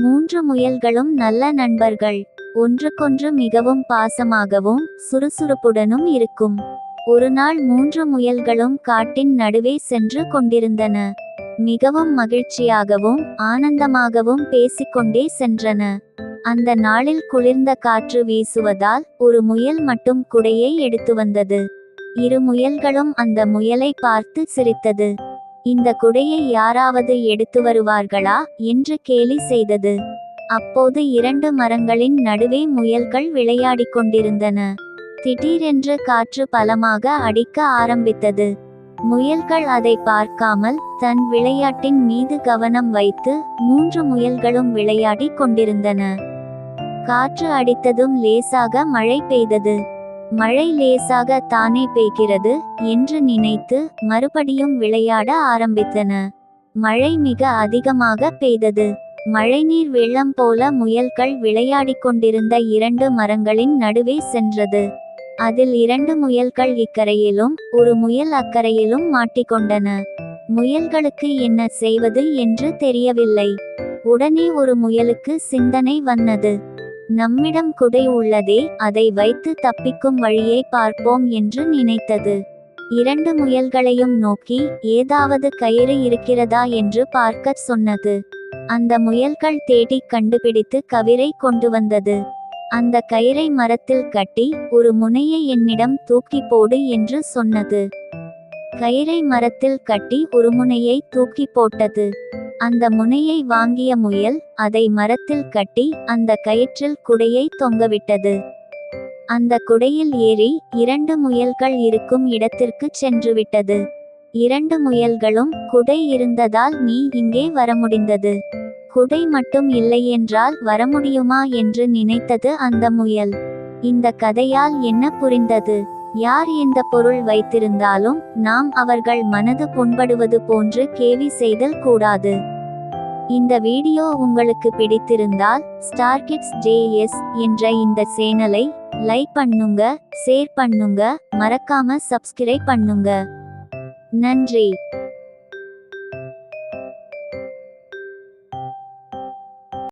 மூன்று முயல்களும் நல்ல நண்பர்கள். ஒன்றுக்கொன்று மிகவும் பாசமாகவும் சுறுசுறுப்புடனும் இருக்கும். ஒரு நாள் மூன்று முயல்களும் காட்டின் நடுவே சென்று கொண்டிருந்தன. மிகவும் மகிழ்ச்சியாகவும் ஆனந்தமாகவும் பேசிக்கொண்டே சென்றன. அந்த நாளில் குளிர்ந்த காற்று வீசுவதால் ஒரு முயல் மட்டும் குடையை எடுத்து வந்தது. இரு முயல்களும் அந்த முயலை பார்த்து சிரித்தது. இந்த குடையை யாராவது எடுத்து வருவார்களா? என்று கேலி செய்தது. அப்போது இரண்டு மரங்களின் நடுவே முயல்கள் விளையாடிக் கொண்டிருந்தன. திடீரென்று காற்று பலமாக அடிக்க ஆரம்பித்தது. முயல்கள் அதை பார்க்காமல் தன் விளையாட்டின் மீது கவனம் வைத்து மூன்று முயல்களும் விளையாடிக் கொண்டிருந்தன. காற்று அடித்ததும் லேசாக மழை பெய்தது. மழை லேசாக தானே பெய்கிறது என்று நினைத்து மறுபடியும் விளையாட ஆரம்பித்தன. மழை மிக அதிகமாக பெய்தது. மழைநீர் வெள்ளம் போல முயல்கள் விளையாடிக் கொண்டிருந்த இரண்டு மரங்களின் நடுவே சென்றது. அதில் இரண்டு முயல்கள் இக்கரையிலும் ஒரு முயல் அக்கரையிலும் மாட்டிக்கொண்டன முயல்களுக்கு என்ன செய்வது என்று தெரியவில்லை. உடனே ஒரு முயலுக்கு சிந்தனை வந்தது. நம்மிடம் குடை உள்ளதே அதை வைத்து தப்பிக்கும் வழியை பார்ப்போம் என்று நினைத்தது. இரண்டு முயல்களையும் நோக்கி ஏதாவது கயிறு இருக்கிறதா என்று பார்க்கச் சொன்னது. அந்த முயல்கள் தேடிக் கண்டுபிடித்து கவிரை கொண்டு வந்தது. அந்த கயிறை மரத்தில் கட்டி ஒரு முனையை என்னிடம் தூக்கி போடு என்று சொன்னது. கயிறை மரத்தில் கட்டி ஒரு முனையை தூக்கி போட்டது. அந்த முனையை வாங்கிய முயல் அதை மரத்தில் கட்டி அந்த கயிற்றில் குடையை தொங்கவிட்டது. அந்த குடையில் ஏறி இரண்டு முயல்கள் இருக்கும் இடத்திற்கு சென்று விட்டது இரண்டு முயல்களும் குடை இருந்ததால் நீ இங்கே வர முடிந்தது குடை மட்டும் இல்லையென்றால் வர முடியுமா என்று நினைத்தது அந்த முயல். இந்த கதையால் என்ன புரிந்தது? யார் எந்த பொருள் வைத்திருந்தாலும் நாம் அவர்கள் மனது புண்படுவது போன்று கேவி செய்தல் கூடாது. இந்த வீடியோ உங்களுக்கு பிடித்திருந்தால் ஸ்டார் கிட்ஸ் ஜேஎஸ் என்ற இந்த சேனலை லைக் பண்ணுங்க ஷேர் பண்ணுங்க மறக்காம சப்ஸ்கிரைப் பண்ணுங்க. நன்றி.